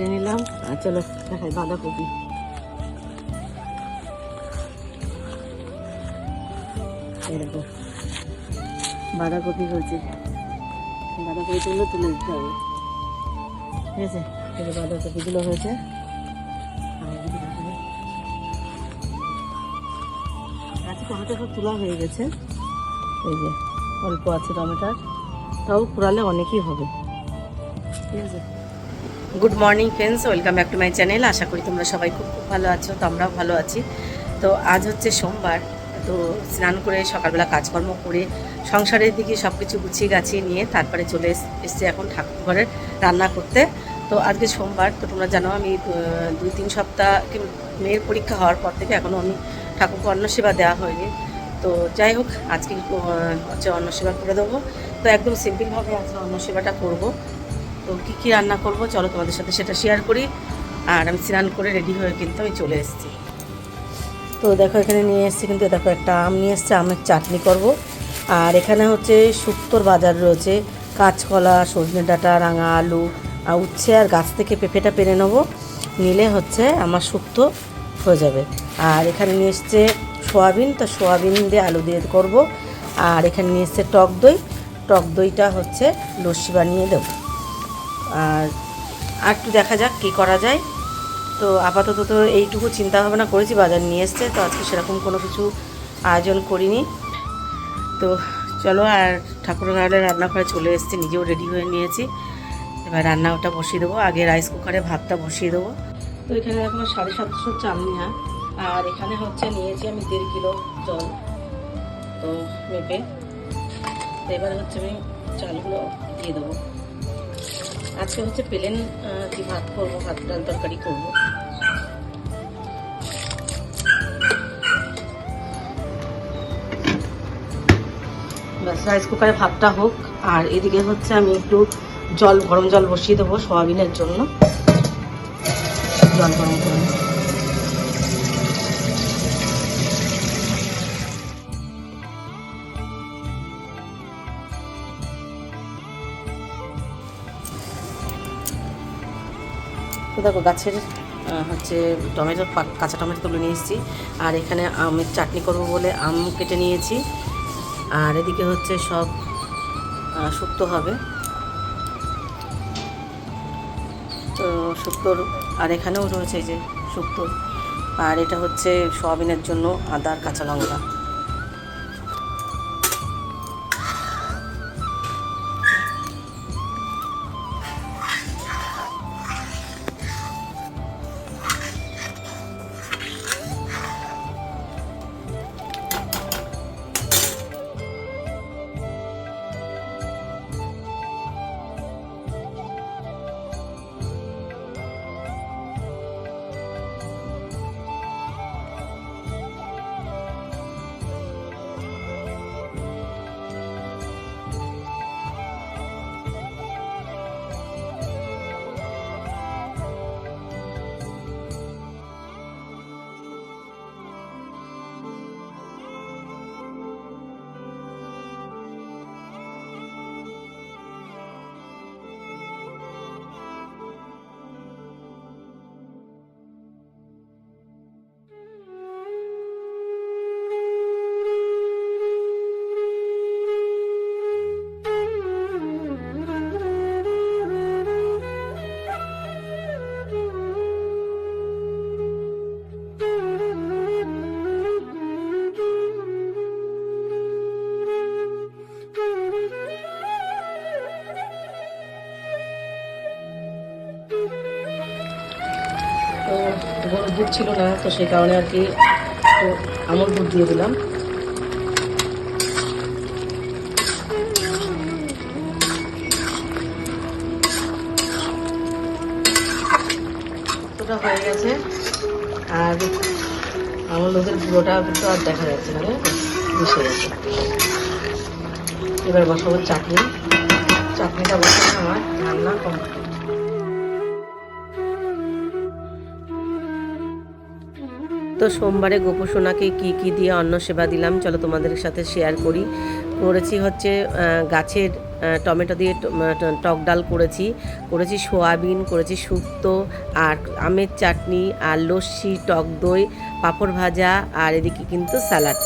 পেরে নিলাম। আর চলো, দেখাই বাঁধাকপি। দেখো, বাঁধাকপি হয়েছে। বাঁধাকপিগুলো তুলে দিতে হবে। ঠিক আছে? এই বাঁধাকপিগুলো হয়েছে। টমেটো সব তোলা হয়ে গেছে। এই যে, অল্প আছে টমেটোর। তাও কুড়ালে অনেকই হবে। ঠিক আছে? Good morning friends welcome back to my channel আশা করি তোমরা সবাই খুব খুব ভালো আছো, তো আমরাও ভালো আছি। তো আজ হচ্ছে সোমবার, তো স্নান করে সকালবেলা কাজকর্ম করে সংসারের দিকে সব কিছু গুছিয়ে গাছিয়ে নিয়ে তারপরে চলে এস- এসছি এখন ঠাকুর ঘরে রান্না করতে। তো আজকে সোমবার, তো তোমরা জানো আমি দুই তিন সপ্তাহ মেয়ের পরীক্ষা হওয়ার পর থেকে এখনও আমি ঠাকুরকে অন্ন সেবা দেওয়া হয়নি। তো যাই হোক, আজকে হচ্ছে অন্ন সেবা করে দেবো। তো একদম সিম্পলভাবে আজকে অন্ন সেবাটা করব। তো কী কী রান্না করব, চলো তোমাদের সাথে সেটা শেয়ার করি। আর আমি স্নান করে রেডি হয়ে কিন্তু আমি চলে এসেছি। তো দেখো এখানে নিয়ে এসেছি কিন্তু দেখো একটা আম নিয়ে এসেছি, আমের চাটনি করব। আর এখানে হচ্ছে শুক্তোর বাজার রয়েছে, কাঁচকলা, সজনে ডাঁটা, রাঙা আলু, আর উচ্ছে আর গাছ থেকে পেঁপেটা পেরে নেব। নিলে হচ্ছে আমার শুক্তো হয়ে যাবে। আর এখানে নিয়ে এসছে সোয়াবিন, তো সোয়াবিন দিয়ে আলু দিয়ে করব। আর এখানে নিয়ে এসছে টক দই, টক দইটা হচ্ছে লস্যি বানিয়ে দেবো। আর একটু দেখা যাক কী করা যায়। তো আপাতত তো এইটুকু চিন্তা ভাবনা করেছি, বাজার নিয়ে এসছে, তো আজকে সেরকম কোনো কিছু আয়োজন করিনি। তো চলো, আর ঠাকুরের গাড়ি রান্নাঘরে চলে এসেছি, নিজেও রেডি হয়ে নিয়েছি। এবার রান্নাটা বসিয়ে দেবো, আগে রাইস কুকারে ভাতটা বসিয়ে দেবো। তো এখানে এখন সাড়ে সাতশো চাল নেওয়া আর এখানে হচ্ছে নিয়েছি আমি দেড় কিলো জল। তো মেপে, তো এবার হচ্ছে আমি চালগুলো দিয়ে দেবো। আজকে হচ্ছে প্লেন কি ভাত করব, ভাত ডাল তরকারি করব। ব্যাস রাইস কুকারে ভাতটা হোক, আর এদিকে হচ্ছে আমি একটু জল, গরম জল বসিয়ে দেবো সোয়াবিনের জন্য। জল গরম করে দেখো গাছের হচ্ছে টমেটো কাঁচা টমেটো তুলে নিয়ে এসেছি। আর এখানে আমের চাটনি করব বলে আম কেটে নিয়েছি। আর এদিকে হচ্ছে সব শুক্তো হবে। তো শুক্তোর, আর এখানেও রয়েছে যে শুক্তো। আর এটা হচ্ছে সোয়াবিনের জন্য আদার কাঁচা লঙ্কা। দুধ ছিল না, তো সেই কারণে আর কি আমল দুধ দিয়ে দিলাম। হয়ে গেছে, আর আমল দুধের গুঁড়োটা কিন্তু আর দেখা যাচ্ছে না? মিশে গেছে। এবার বসাবো চাটনি। চাটনিটা বসাবো আমার রান্না কমপ্লিট। তো সোমবারে গোপসোনাকে কি কি দিয়ে অন্ন সেবা দিলাম, চলো তোমাদের সাথে শেয়ার করি। করেছি হচ্ছে গাছের টমেটো দিয়ে টক ডাল করেছি। করেছি সোয়াবিন, করেছি শুক্তো, আর আমের চাটনি, আর লস্যি, টক দই, পাঁপড় ভাজা, আর এদিকে কিন্তু স্যালাড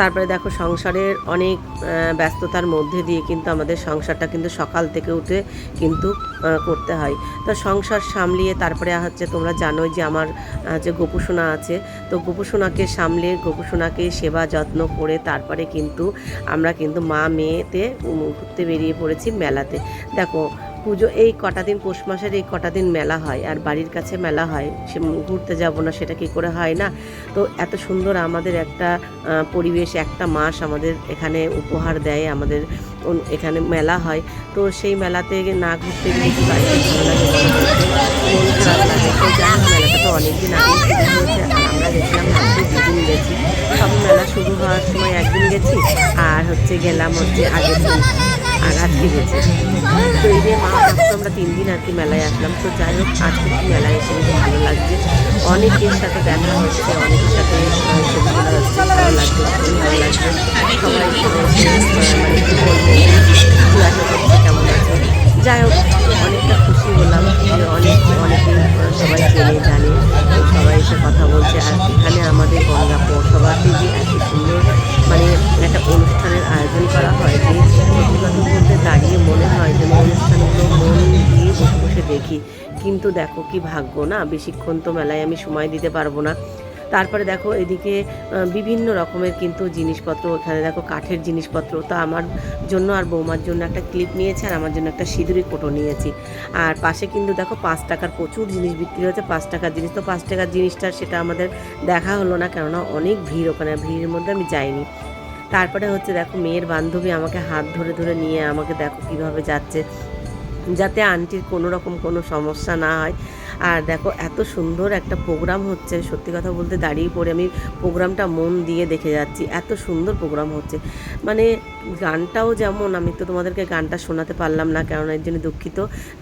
তারপরে দেখো সংসারের অনেক ব্যস্ততার মধ্যে দিয়ে কিন্তু আমাদের সংসারটা কিন্তু সকাল থেকে উঠে কিন্তু করতে হয়। তো সংসার সামলিয়ে তারপরে হচ্ছে তোমরা জানোই যে আমার যে গোপুসোনা আছে, তো গোপুসোনাকে সামলে গোপুসোনাকে সেবা যত্ন করে তারপরে কিন্তু আমরা কিন্তু মা মেয়েতে ঘুরতে বেরিয়ে পড়েছি মেলাতে। দেখো পুজো, এই কটা দিন পৌষ মাসের এই কটা দিন মেলা হয়, আর বাড়ির কাছে মেলা হয়। সে ঘুরতে যাব না, সেটা কি করে হয় না? তো এত সুন্দর আমাদের একটা পরিবেশ, একটা মাস আমাদের এখানে উপহার দেয়, আমাদের এখানে মেলা হয়। তো সেই মেলাতে না ঘুরতে গেলে কি বাড়িতে তো? তো অনেকদিন আগে আমরা গেছিলাম দুদিন গেছি। সব মেলা শুরু হওয়ার সময় একদিন গেছি, আর হচ্ছে গেলাম হচ্ছে আগের দিন। আর আজকে গেছি তো এই যে মা আমরা তিন দিন আর কি মেলায় আসলাম। তো যাই হোক, আজকে মেলায় এসে বেশ ভালো লাগছে। অনেকের সাথে দেখা হচ্ছে, অনেকের সাথে হচ্ছে, ভালো লাগছে, খুবই ভালো লাগছে। সবাই আছে? যাই হোক, অনেকটা খুশি হলাম দেখো কি ভাগ্য, না? বেশিক্ষণ তো মেলায় আমি সময় দিতে পারব না। তারপরে দেখো এদিকে বিভিন্ন রকমের কিন্তু জিনিসপত্র এখানে দেখো কাঠের জিনিসপত্র। তা আমার জন্য আর বৌমার জন্য একটা ক্লিপ নিয়েছে আর আমার জন্য একটা সিঁদুরি কোটো নিয়েছি। আর পাশে কিন্তু দেখো পাঁচ টাকার প্রচুর জিনিস বিক্রি হচ্ছে পাঁচ টাকার জিনিস। তো পাঁচ টাকার জিনিসটা সেটা আমাদের দেখা হলো না, কেননা অনেক ভিড় ওখানে, ভিড়ের মধ্যে আমি যাইনি। তারপরে হচ্ছে দেখো মেয়ের বান্ধবী আমাকে হাত ধরে ধরে নিয়ে আমাকে দেখো কীভাবে যাচ্ছে। যাতে আন্টির কোনো রকম কোনো সমস্যা না হয়। আর দেখো, এত সুন্দর একটা প্রোগ্রাম হচ্ছে। সত্যি কথা বলতে দাঁড়িয়ে পড়ে আমি প্রোগ্রামটা মন দিয়ে দেখে যাচ্ছি। এত সুন্দর প্রোগ্রাম হচ্ছে। মানে গানটাও যেমন, আমি তো তোমাদেরকে গানটা শোনাতে পারলাম না কারণ এর জন্য দুঃখিত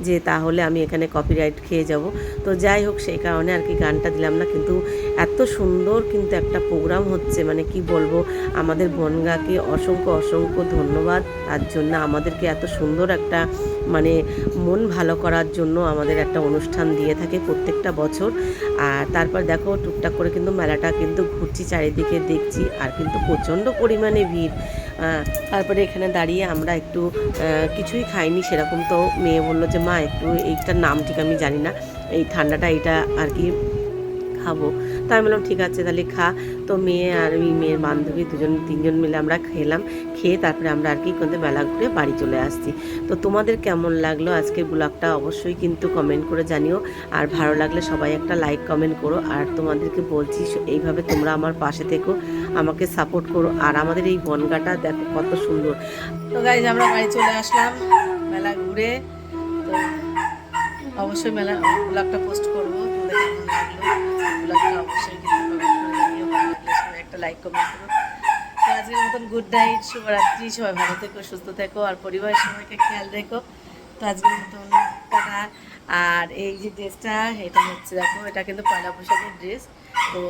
যে তাহলে আমি এখানে কপিরাইট খেয়ে যাব। তো যাই হোক, সেই কারণে আর কি গানটা দিলাম না, কিন্তু এত সুন্দর কিন্তু একটা প্রোগ্রাম হচ্ছে। মানে কি বলব, আমাদের বনগাকে অসংখ্য অসংখ্য ধন্যবাদ। তার জন্য আমাদেরকে এত সুন্দর একটা মানে মন ভালো করার জন্য আমাদের একটা অনুষ্ঠান দিয়ে থাকে। প্রত্যেকটা বছর। আর তারপর দেখো টুকটাক করে কিন্তু মেলাটা কিন্তু ঘুরছি, চারিদিকে দেখছি আর কিন্তু প্রচণ্ড পরিমাণে ভিড়। তারপরে এখানে দাঁড়িয়ে আমরা একটু কিছুই খাইনি, সেরকম তো মেয়ে বলল যে, মা, একটু এইটার নাম ঠিক আমি জানি না। এই ঠান্ডাটা এটা আর কি খাব। তো আমি বললাম, ঠিক আছে, তাহলে খা। তো মেয়ে আর ওই মেয়ের বান্ধবী দুজন, তিনজন মিলে আমরা খেলাম, খেয়ে তারপরে আমরা আর কি কিন্তু বেলা ঘুরে বাড়ি চলে আসছি। তো তোমাদের কেমন লাগল আজকের ব্লগটা অবশ্যই কিন্তু কমেন্ট করে জানিও। আর ভালো লাগলে সবাই একটা লাইক কমেন্ট করো। আর তোমাদেরকে বলছি এইভাবে তোমরা আমার পাশে থেকো, আমাকে সাপোর্ট করো। আর আমাদের এই বনগাটা দেখো কত সুন্দর। তো গাইজ আমরা বাড়ি চলে আসলাম মেলা ঘুরে। তো অবশ্যই মেলা ব্লগটা পোস্ট করব, তোমাদের কেমন লাগল? লাগল অবশ্যই কিন্তু একটা লাইক কমেন্ট করো। তো আজকের মতন গুড নাইট শুভরাত্রি, সবাই ভালো থেকো, সুস্থ থেকো, আর পরিবারের সবাইকে খেয়াল রেখো। তো আজকের মতন টাটা। আর এই যে ড্রেসটা এটা হচ্ছে দেখো, এটা কিন্তু পয়লা বৈশাখের ড্রেস তো